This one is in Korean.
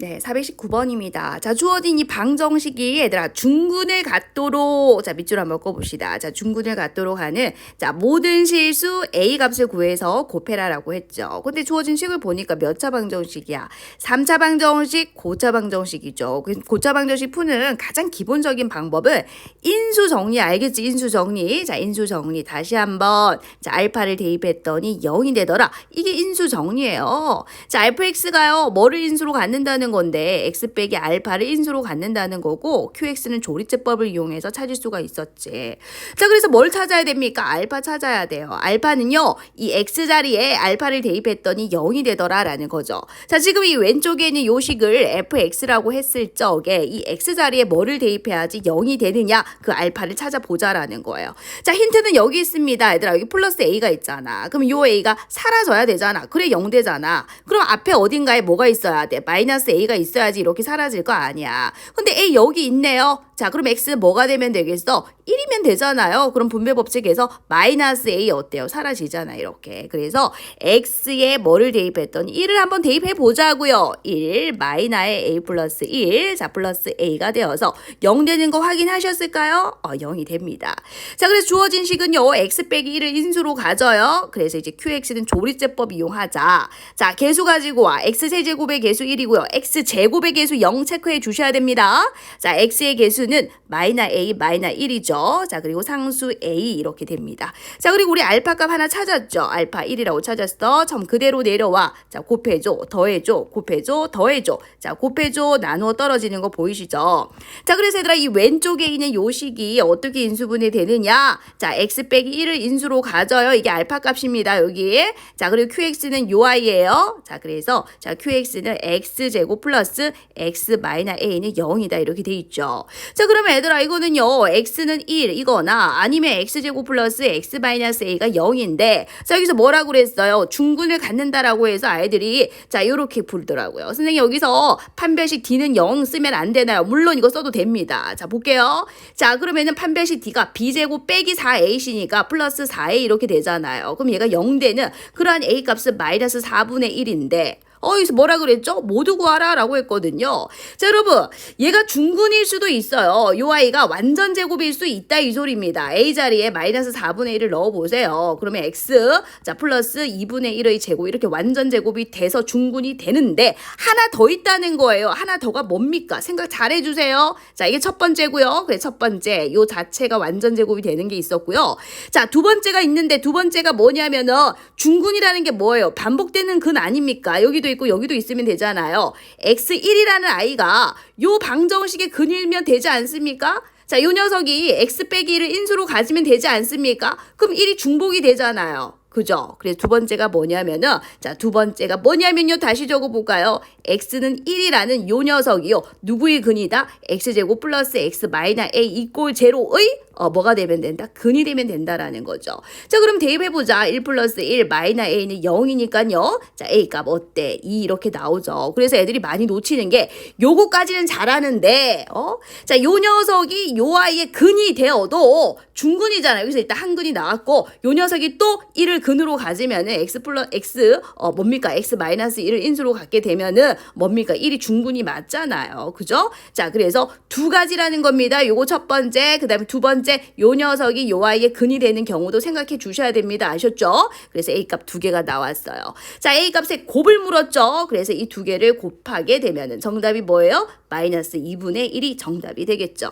네, 419번입니다. 자, 주어진 이 방정식이 얘들아 중군을 갖도록 자, 밑줄 한번 꺼봅시다. 자, 중군을 갖도록 하는 자, 모든 실수 A 값을 구해서 곱해라라고 했죠. 근데 주어진 식을 보니까 몇 차 방정식이야? 3차 방정식, 고차 방정식이죠. 그 고차 방정식 푸는 가장 기본적인 방법은 인수 정리 알겠지? 인수 정리. 자, 인수 정리 다시 한번 자, 알파를 대입했더니 0이 되더라. 이게 인수 정리예요. 자, 알파 x가요. 뭐를 인수로 갖는다는 건데 x 빼기 알파를 인수로 갖는다는 거고 qx는 조리제법을 이용해서 찾을 수가 있었지. 자, 그래서 뭘 찾아야 됩니까? 알파 찾아야 돼요. 알파는요. 이 x 자리에 알파를 대입했더니 0이 되더라라는 거죠. 자, 지금 이 왼쪽에 있는 요식을 fx라고 했을 적에 이 x 자리에 뭐를 대입해야지 0이 되느냐? 그 알파를 찾아보자라는 거예요. 자, 힌트는 여기 있습니다. 얘들아, 여기 플러스 a가 있잖아. 그럼 요 a가 사라져야 되잖아. 그래 0 되잖아. 그럼 앞에 어딘가에 뭐가 있어야 돼? 마이너스 a 가 있어야지 이렇게 사라질 거 아니야. 근데 a 여기 있네요. 자, 그럼 x 뭐가 되면 되겠어? 1이면 되잖아요. 그럼 분배 법칙에서 마이너스 a 어때요? 사라지잖아, 이렇게. 그래서 x에 뭐를 대입했더니 1을 한번 대입해 보자고요. 1 마이너의 a 플러스 1. 자, 플러스 a가 되어서 0 되는 거 확인하셨을까요? 어, 0이 됩니다. 자, 그래서 주어진 식은요. x 빼기 1을 인수로 가져요. 그래서 이제 qx는 조리제법 이용하자. 자, 개수 가지고 와. x 세제곱의 개수 1이고요. x 제곱의 개수 0 체크해 주셔야 됩니다. 자, x의 개수는 마이너 a 마이너 1이죠. 자, 그리고 상수 a 이렇게 됩니다. 자, 그리고 우리 알파 값 하나 찾았죠. 알파 1이라고 찾았어. 점 그대로 내려와. 자, 곱해줘, 더해줘, 곱해줘, 더해줘. 자, 곱해줘, 나누어 떨어지는 거 보이시죠? 자, 그래서 얘들아 이 왼쪽에 있는 요식이 어떻게 인수분해 되느냐? 자, x 빼기 1을 인수로 가져요. 이게 알파 값입니다. 여기. 자, 그리고 qx는 요 i예요. 자, 그래서 자, qx는 x 제곱 플러스 x 마이너 a는 0이다. 이렇게 돼 있죠. 자, 그러면 얘들아 이거는요. x는 1 이거나 아니면 x 제곱 플러스 x 마이너스 a가 0인데 자, 여기서 뭐라고 그랬어요? 중근을 갖는다라고 해서 아이들이 자, 요렇게 부르더라고요. 선생님 여기서 판별식 d는 0 쓰면 안 되나요? 물론 이거 써도 됩니다. 자, 볼게요. 자, 그러면은 판별식 d가 b제곱 빼기 4ac니까 플러스 4a 이렇게 되잖아요. 그럼 얘가 0되는 그러한 a 값은 마이너스 4분의 1인데 어, 여기서 뭐라 그랬죠? 모두 구하라 라고 했거든요. 자, 여러분, 얘가 중근일 수도 있어요. 요 아이가 완전 제곱일 수 있다 이 소리입니다. A 자리에 마이너스 4분의 1을 넣어보세요. 그러면 X, 자, 플러스 2분의 1의 제곱, 이렇게 완전 제곱이 돼서 중근이 되는데, 하나 더 있다는 거예요. 하나 더가 뭡니까? 생각 잘 해주세요. 자, 이게 첫 번째고요. 그래, 첫 번째, 요 자체가 완전 제곱이 되는 게 있었고요. 자, 두 번째가 있는데, 두 번째가 뭐냐면은, 중근이라는 게 뭐예요? 반복되는 근 아닙니까? 여기도 있고 여기도 있으면 되잖아요. x1이라는 아이가 요 방정식의 근일면 되지 않습니까? 자, 요 녀석이 x 빼기 1을 인수로 가지면 되지 않습니까? 그럼 1이 중복이 되잖아요. 그죠? 그래서 두 번째가 뭐냐면은, 자, 두 번째가 뭐냐면요. 다시 적어 볼까요? x는 1이라는 요 녀석이요. 누구의 근이다? x제곱 플러스 x 마이너 a 이꼴 제로의 어, 뭐가 되면 된다? 근이 되면 된다라는 거죠. 자, 그럼 대입해보자. 1 플러스 1 마이너 a는 0이니까요. 자, a 값 어때? 2 이렇게 나오죠. 그래서 애들이 많이 놓치는 게 요거까지는 잘하는데, 어? 자, 요 녀석이 요 아이의 근이 되어도 중근이잖아요. 여기서 일단 한 근이 나왔고, 요 녀석이 또 1을 근으로 가지면은 x 플러스 x, 어, 뭡니까? x 마이너스 1을 인수로 갖게 되면은 뭡니까? 1이 중근이 맞잖아요. 그죠? 자, 그래서 두 가지라는 겁니다. 요거 첫 번째, 그 다음에 두 번째, 요 녀석이 요 아이의 근이 되는 경우도 생각해 주셔야 됩니다. 아셨죠? 그래서 A 값 두 개가 나왔어요. 자, A 값에 곱을 물었죠? 그래서 이 두 개를 곱하게 되면은 정답이 뭐예요? 마이너스 2분의 1이 정답이 되겠죠.